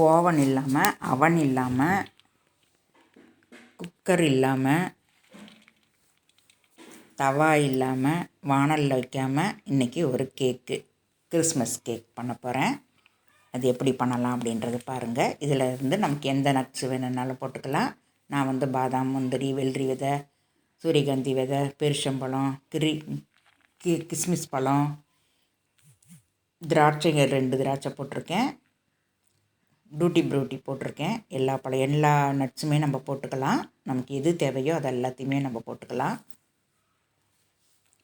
Oven இல்லாமல் அவன் இல்லாமல் குக்கர் இல்லாமல் தவா இல்லாமல் வானலில் வைக்காமல் இன்றைக்கி ஒரு கேக்கு கிறிஸ்மஸ் கேக் பண்ண போகிறேன் அது எப்படி பண்ணலாம் அப்படின்றது பாருங்கள் இதில் இருந்து நமக்கு எந்த நட்ஸ் வேணும்னாலும் போட்டுக்கலாம். நான் வந்து பாதாம் முந்திரி வெள்ளரி விதை சூரியகாந்தி விதை பெருஷம்பழம் கிரி கி கிஸ்மிஸ் பழம் திராட்சைங்க ரெண்டு திராட்சை போட்டிருக்கேன். டூட்டி ப்ரூட்டி போட்டிருக்கேன். எல்லா பழ எல்லா நட்ஸுமே நம்ம போட்டுக்கலாம். நமக்கு எது தேவையோ அது எல்லாத்தையுமே நம்ம போட்டுக்கலாம்.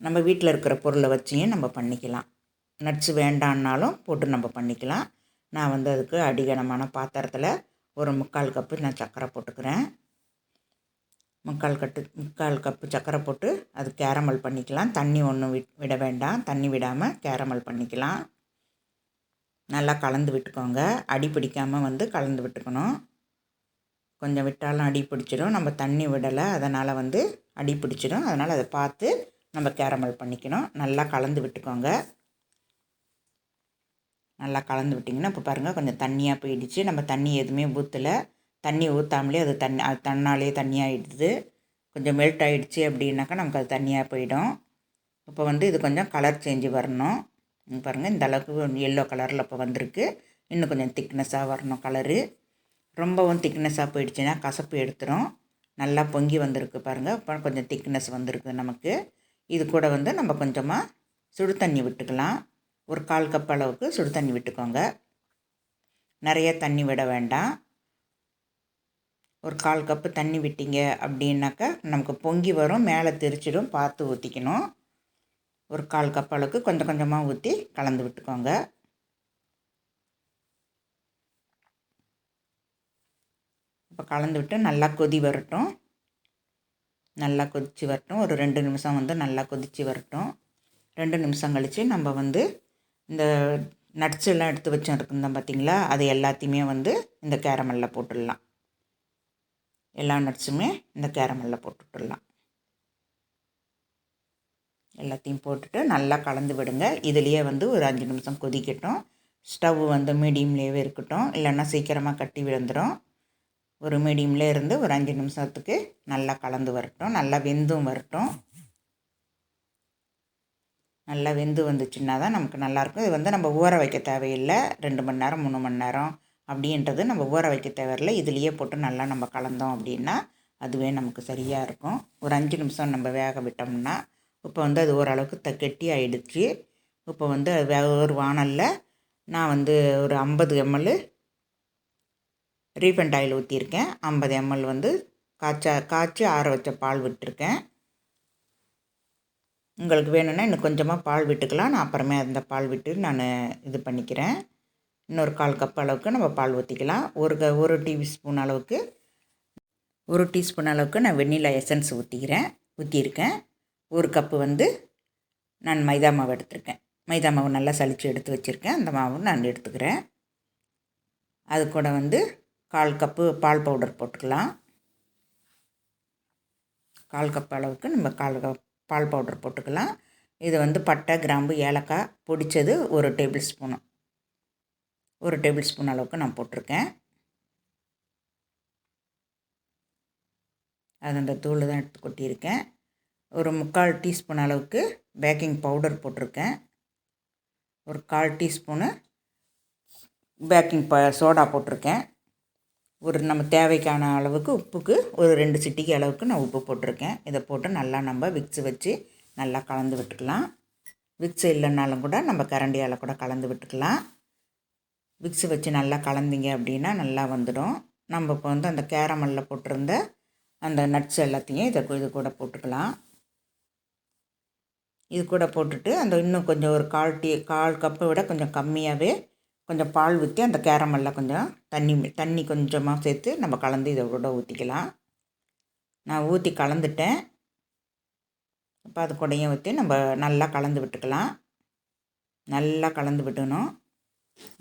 நம்ம வீட்டில் இருக்கிற பொருளை வச்சியும் நம்ம பண்ணிக்கலாம். நட்ஸ் வேண்டான்னாலும் போட்டு நம்ம பண்ணிக்கலாம். நான் வந்து அதுக்கு அடிகனமான பாத்திரத்தில் ஒரு முக்கால் கப்பு நான் சர்க்கரை போட்டுக்கிறேன். முக்கால் கட்டு முக்கால் கப்பு சர்க்கரை போட்டு அது கேரமல் பண்ணிக்கலாம். தண்ணி ஒன்றும் விட் விட வேண்டாம். தண்ணி விடாமல் கேரமல் பண்ணிக்கலாம். நல்லா கலந்து விட்டுக்கோங்க. அடி பிடிக்காமல் வந்து கலந்து விட்டுக்கணும். கொஞ்சம் விட்டாலும் அடி பிடிச்சிடும். நம்ம தண்ணி விடலை அதனால் வந்து அடி பிடிச்சிடும். அதனால் அதை பார்த்து நம்ம கேரமல் பண்ணிக்கணும். நல்லா கலந்து விட்டுக்கோங்க. நல்லா கலந்து விட்டிங்கன்னா இப்போ பாருங்கள் கொஞ்சம் தண்ணியாக போயிடுச்சு. நம்ம தண்ணி எதுவுமே ஊற்றலை தண்ணி ஊற்றாமலே அது தண்ணி அது தன்னாலே தண்ணியாகிடுது கொஞ்சம் மெல்ட் ஆகிடுச்சு அப்படின்னாக்கா நமக்கு அது தண்ணியாக போயிடும். இப்போ வந்து இது கொஞ்சம் கலர் சேஞ்சு வரணும். பாருங்கள் இந்த அளவுக்கு எல்லோ கலரில் இப்போ வந்திருக்கு. இன்னும் கொஞ்சம் திக்னஸாக வரணும் கலரு ரொம்பவும் திக்னஸாக போயிடுச்சுன்னா கசப்பு எடுத்துரும். நல்லா பொங்கி வந்திருக்கு பாருங்கள் இப்போ கொஞ்சம் திக்னஸ் வந்திருக்கு நமக்கு. இது கூட வந்து நம்ம கொஞ்சமாக சுடு தண்ணி விட்டுக்கலாம். ஒரு கால் கப் அளவுக்கு சுடு தண்ணி விட்டுக்கோங்க. நிறைய தண்ணி விட வேண்டாம். ஒரு கால் கப்பு தண்ணி விட்டீங்க அப்படின்னாக்கா நமக்கு பொங்கி வரும் மேலே தெரிச்சிடும் பார்த்து ஊற்றிக்கணும் ஒரு கால் கப் அளவுக்கு கொஞ்சம் கொஞ்சமாக ஊற்றி கலந்து விட்டுக்கோங்க. இப்போ கலந்து விட்டு நல்லா கொதி வரட்டும். நல்லா கொதித்து வரட்டும். ஒரு ரெண்டு நிமிஷம் வந்து நல்லா கொதித்து வரட்டும். ரெண்டு நிமிஷம் கழித்து நம்ம வந்து இந்த நட்ஸ் எல்லாம் எடுத்து வச்சுருந்தோம் பார்த்திங்களா அது எல்லாத்தையுமே வந்து இந்த கேரமலில் போட்டுடலாம். எல்லா நட்ஸுமே இந்த கேரமலில் போட்டுவிட்டுடலாம் எல்லாத்தையும் போட்டுட்டு நல்லா கலந்து விடுங்க. இதுலேயே வந்து ஒரு அஞ்சு நிமிஷம் கொதிக்கட்டும். ஸ்டவ் வந்து மீடியம்லேயே இருக்கட்டும். இல்லைன்னா சீக்கிரமாக கட்டி விழுந்துடும் ஒரு மீடியம்லேயே இருந்து ஒரு அஞ்சு நிமிஷத்துக்கு நல்லா கலந்து வரட்டும். நல்லா வெந்தும் வரட்டும். நல்லா வெந்து வந்துச்சுன்னா தான் நமக்கு நல்லாயிருக்கும். இது வந்து நம்ம ஊற வைக்க தேவையில்லை. ரெண்டு மணி நேரம் மூணு மணி நேரம் அப்படின்றது நம்ம ஊற வைக்க தேவையில்லை. இதுலேயே போட்டு நல்லா நம்ம கலந்தோம் அப்படின்னா அதுவே நமக்கு சரியாக இருக்கும். ஒரு அஞ்சு நிமிஷம் நம்ம வேக விட்டோம்னா இப்போ வந்து அது ஓரளவுக்கு த கெட்டி ஆகிடுச்சு இப்போ வந்து வேக ஒரு வானலில் நான் வந்து ஒரு ஐம்பது எம்எல் ரீஃபண்ட் ஆயில் ஊற்றியிருக்கேன் ஐம்பது எம்எல் வந்து காய்ச்சா காய்ச்சி ஆற வச்ச பால் விட்டுருக்கேன். உங்களுக்கு வேணும்னா இன்னும் கொஞ்சமாக பால் விட்டுக்கலாம். நான் அப்புறமே அந்த பால் விட்டு நான் இது பண்ணிக்கிறேன். இன்னொரு கால் கப் அளவுக்கு நம்ம பால் ஊற்றிக்கலாம் ஒரு க ஒரு டீஸ்பூன் அளவுக்கு ஒரு டீஸ்பூன் அளவுக்கு நான் வெண்ணிலா எசன்ஸ் ஊற்றிக்கிறேன் ஊற்றியிருக்கேன் ஒரு கப்பு வந்து நான் மைதா மாவு எடுத்திருக்கேன். மைதா மாவு நல்லா சளிச்சு எடுத்து வச்சுருக்கேன். அந்த மாவு நான் எடுத்துக்கிறேன். அது கூட வந்து கால் கப்பு பால் பவுடர் போட்டுக்கலாம். கால் கப் அளவுக்கு நம்ம கால் கப் பால் பவுடர் போட்டுக்கலாம். இது வந்து பட்டை கிராம்பு ஏலக்காய் பொடித்தது ஒரு டேபிள் ஸ்பூனு. ஒரு டேபிள் ஸ்பூன் அளவுக்கு நான் போட்டிருக்கேன். அது அந்த தூள் தான் எடுத்து கொட்டியிருக்கேன். ஒரு முக்கால் டீஸ்பூன் அளவுக்கு பேக்கிங் பவுடர் போட்டிருக்கேன். ஒரு கால் டீஸ்பூனு பேக்கிங் ப சோடா போட்டிருக்கேன். ஒரு நம்ம தேவைக்கான அளவுக்கு உப்புக்கு ஒரு ரெண்டு சிட்டிக்கு அளவுக்கு நான் உப்பு போட்டிருக்கேன். இதை போட்டு நல்லா நம்ம விக்ஸு வச்சு நல்லா கலந்து விட்டுக்கலாம். விக்ஸ் இல்லைனாலும் கூட நம்ம கரண்டியால் கூட கலந்து விட்டுக்கலாம். விக்ஸு வச்சு நல்லா கலந்தீங்க அப்படின்னா நல்லா வந்துடும். நம்ம இப்போ வந்து அந்த கேரமல்லில் போட்டிருந்த அந்த நட்ஸ் எல்லாத்தையும் இதை இது கூட போட்டுக்கலாம். இது கூட போட்டுட்டு அந்த இன்னும் கொஞ்சம் ஒரு கால் டீ கால் கப்பை விட கொஞ்சம் கம்மியாகவே கொஞ்சம் பால் ஊற்றி அந்த கேரமெல்லாம் கொஞ்சம் தண்ணி தண்ணி கொஞ்சமாக சேர்த்து நம்ம கலந்து இதை கூட ஊற்றிக்கலாம் நான் ஊற்றி கலந்துட்டேன். இப்போ அது கூடையும் ஊற்றி நம்ம நல்லா கலந்து விட்டுக்கலாம். நல்லா கலந்து விட்டுணும்.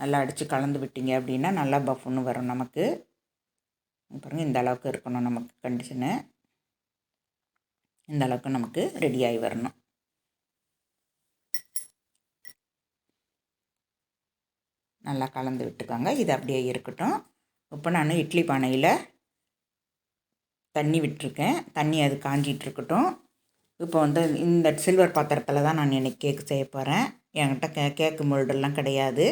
நல்லா அடித்து கலந்து விட்டீங்க அப்படின்னா நல்லா பஃப்னு வரும் நமக்கு. பாருங்கள் இந்த அளவுக்கு இருக்கணும் நமக்கு கண்டிஷனு இந்த அளவுக்கு நமக்கு ரெடியாகி வரணும். நல்லா கலந்து விட்டுக்கோங்க. இது அப்படியே இருக்கட்டும். இப்போ நான் இட்லி பானையில் தண்ணி விட்டுருக்கேன். தண்ணி அது காஞ்சிட்டு இருக்கட்டும். இப்போ வந்து இந்த சில்வர் பாத்திரத்தில் தான் நான் இன்றைக்கி கேக்கு செய்ய போகிறேன் என்கிட்ட கே கேக்கு மோல்டெல்லாம் கிடையாது.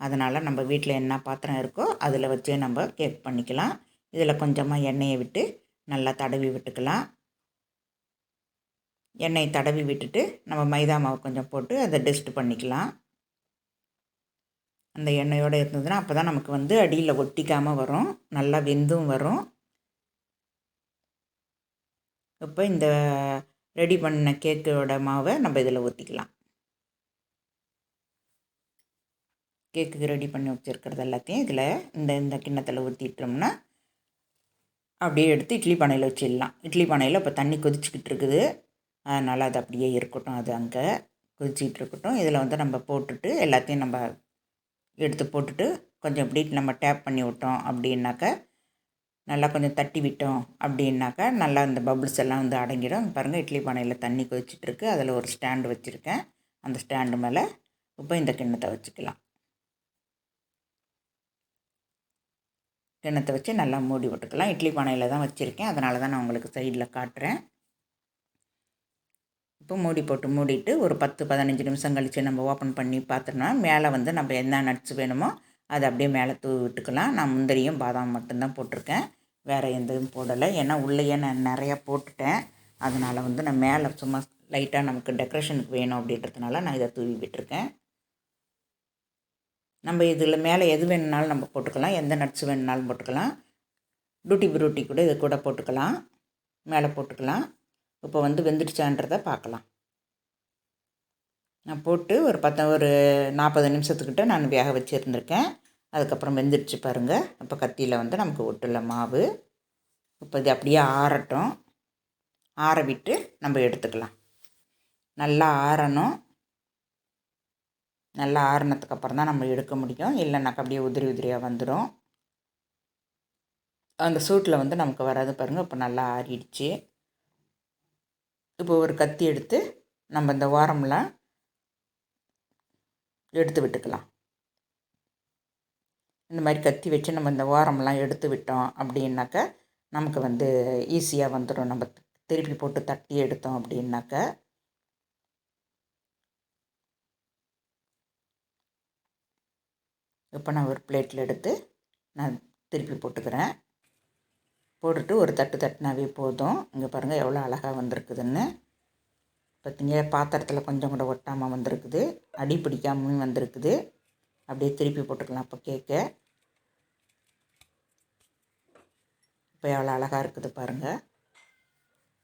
அதனால் நம்ம வீட்டில் என்ன பாத்திரம் இருக்கோ அதில் வச்சே நம்ம கேக் பண்ணிக்கலாம். இதில் கொஞ்சமாக எண்ணெயை விட்டு நல்லா தடவி விட்டுக்கலாம். எண்ணெய் தடவி விட்டுட்டு நம்ம மைதா மாவு கொஞ்சம் போட்டு அதை டெஸ்ட் பண்ணிக்கலாம். அந்த எண்ணெயோடு இருந்ததுன்னா அப்போ தான் நமக்கு வந்து அடியில் ஒட்டிக்காமல் வரும். நல்லா வெந்தும் வரும். இப்போ இந்த ரெடி பண்ண கேக்கோட மாவை நம்ம இதில் ஊற்றிக்கலாம் கேக்குக்கு ரெடி பண்ணி வச்சுருக்கிறது எல்லாத்தையும் இதில் இந்த இந்த கிண்ணத்தில் ஊற்றிட்டோம்னா அப்படியே எடுத்து இட்லி பானையில் வச்சிடலாம். இட்லி பானையில் இப்போ தண்ணி கொதிச்சுக்கிட்டு இருக்குது. அதனால் அது அப்படியே இருக்கட்டும். அது அங்கே கொதிச்சிக்கிட்டு இருக்கட்டும். இதில் வந்து நம்ம போட்டுட்டு எல்லாத்தையும் நம்ம எடுத்து போட்டுட்டு கொஞ்சம் இப்படி நம்ம டேப் பண்ணி விட்டோம் அப்படின்னாக்க நல்லா கொஞ்சம் தட்டி விட்டோம் அப்படின்னாக்கா நல்லா இந்த பபுள்ஸ் எல்லாம் வந்து அடங்கிடும். பாருங்கள் இட்லி பானையில் தண்ணி கொதிச்சிட்ருக்கு அதில் ஒரு ஸ்டாண்டு வச்சுருக்கேன். அந்த ஸ்டாண்டு மேலே இப்போ இந்த கிண்ணத்தை வச்சுக்கலாம். கிண்ணத்தை வச்சு நல்லா மூடி விட்டுக்கலாம். இட்லி பானையில் தான் வச்சுருக்கேன். அதனால தான் நான் உங்களுக்கு சைடில் காட்டுறேன். இப்போ மூடி போட்டு மூடிட்டு ஒரு பத்து பதினஞ்சு நிமிஷம் கழித்து நம்ம ஓப்பன் பண்ணி பார்த்தோம்னா மேலே வந்து நம்ம என்ன நட்ஸ் வேணுமோ அதை அப்படியே மேலே தூவி விட்டுக்கலாம் நான் முந்திரியும் பாதாம் மட்டும்தான் போட்டிருக்கேன். வேறு எந்த இதுவும் போடலை. ஏன்னா உள்ளேயே நான் நிறையா போட்டுட்டேன். அதனால் வந்து நான் மேலே சும்மா லைட்டாக நமக்கு டெக்கரேஷனுக்கு வேணும் அப்படின்றதுனால நான் இதை தூவி விட்டுருக்கேன். நம்ம இதில் மேலே எது வேணுனாலும் நம்ம போட்டுக்கலாம். எந்த நட்ஸ் வேணுனாலும் போட்டுக்கலாம். டூட்டி ப்ரூட்டி கூட இது கூட போட்டுக்கலாம். மேலே போட்டுக்கலாம். இப்போ வந்து வெந்துடுச்சான்றதை பார்க்கலாம். நான் போட்டு ஒரு பத்து ஒரு நாற்பது நிமிஷத்துக்கிட்ட நான் வேக வச்சுருந்துருக்கேன். அதுக்கப்புறம் வெந்துடுச்சு பாருங்கள் இப்போ கத்தியில் வந்து நமக்கு ஒட்டுள்ள மாவு. இப்போ இது அப்படியே ஆறட்டும். ஆற விட்டு நம்ம எடுத்துக்கலாம். நல்லா ஆறணும். நல்லா ஆறுனதுக்கு அப்புறம் தான் நம்ம எடுக்க முடியும். இல்லைனாக்கா அப்படியே உதிரி உதிரியாக வந்துடும் அந்த சூட்டில் வந்து நமக்கு வராது பாருங்கள் இப்போ நல்லா ஆறிடுச்சு. இப்போ ஒரு கத்தி எடுத்து நம்ம இந்த வாரம்லாம் எடுத்து விட்டுக்கலாம். இந்த மாதிரி கத்தி வச்சு நம்ம இந்த வாரம்லாம் எடுத்து விட்டோம் அப்படின்னாக்க நமக்கு வந்து ஈஸியாக வந்துடும் நம்ம திருப்பி போட்டு தட்டி எடுத்தோம் அப்படின்னாக்க இப்போ நான் ஒரு பிளேட்டில் எடுத்து நான் திருப்பி போட்டுக்கிறேன். போட்டுட்டு ஒரு தட்டு தட்டினாவே போதும். இங்கே பாருங்கள் எவ்வளோ அழகாக வந்திருக்குதுன்னு. பார்த்தீங்க பாத்திரத்தில் கொஞ்சம் கூட ஒட்டாமல் வந்திருக்குது. அடி பிடிக்காமல் வந்திருக்குது. அப்படியே திருப்பி போட்டுக்கலாம் இப்போ கேக்கை. இப்போ எவ்வளோ அழகாக இருக்குது பாருங்கள்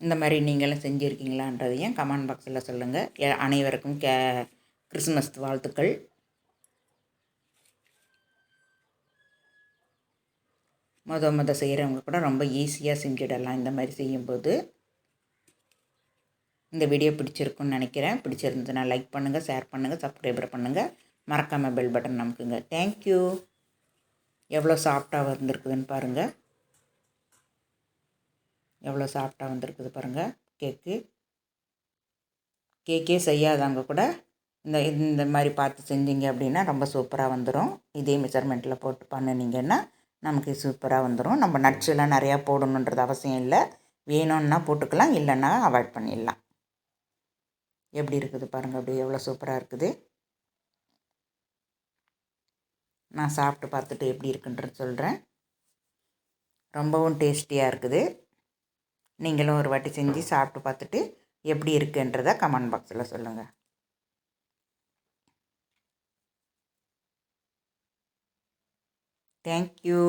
இந்த மாதிரி நீங்களும் செஞ்சுருக்கீங்களான்றதையும் கமெண்ட் பாக்ஸில் சொல்லுங்கள் அனைவருக்கும் கே கிறிஸ்மஸ் வாழ்த்துக்கள். மொத மொத செய்கிறவங்க கூட ரொம்ப ஈஸியாக செஞ்சிடலாம் இந்த மாதிரி செய்யும்போது. இந்த வீடியோ பிடிச்சிருக்குன்னு நினைக்கிறேன். பிடிச்சிருந்ததுன்னா லைக் பண்ணுங்கள் ஷேர் பண்ணுங்கள் சப்ஸ்கிரைபர் பண்ணுங்கள் மறக்காமல் பெல் பட்டன் நமக்குங்க தேங்க்யூ எவ்வளோ சாஃப்டாக வந்திருக்குதுன்னு பாருங்கள் எவ்வளோ சாஃப்டாக வந்திருக்குது பாருங்கள் கேக்கு கேக்கே செய்யாதவங்க கூட இந்த இந்த மாதிரி பார்த்து செஞ்சீங்க அப்படின்னா ரொம்ப சூப்பராக வந்துடும் இதே மெஷர்மெண்ட்டில் போட்டு பண்ணினீங்கன்னா நமக்கு சூப்பராக வந்துடும் நம்ம நட்ஸெலாம் எல்லாம் நிறையா போடணுன்றது அவசியம் இல்லை. வேணும்னா போட்டுக்கலாம் இல்லைன்னா அவாய்ட் பண்ணிடலாம். எப்படி இருக்குது பாருங்கள் அப்படியே எவ்வளோ சூப்பராக இருக்குது. நான் சாப்பிட்டு பார்த்துட்டு எப்படி இருக்குன்றது சொல்கிறேன் ரொம்பவும் டேஸ்டியாக இருக்குது. நீங்களும் ஒரு வாட்டி செஞ்சு சாப்பிட்டு பார்த்துட்டு எப்படி இருக்குன்றதை கமெண்ட் பாக்ஸில் சொல்லுங்கள் தேங்க்யூ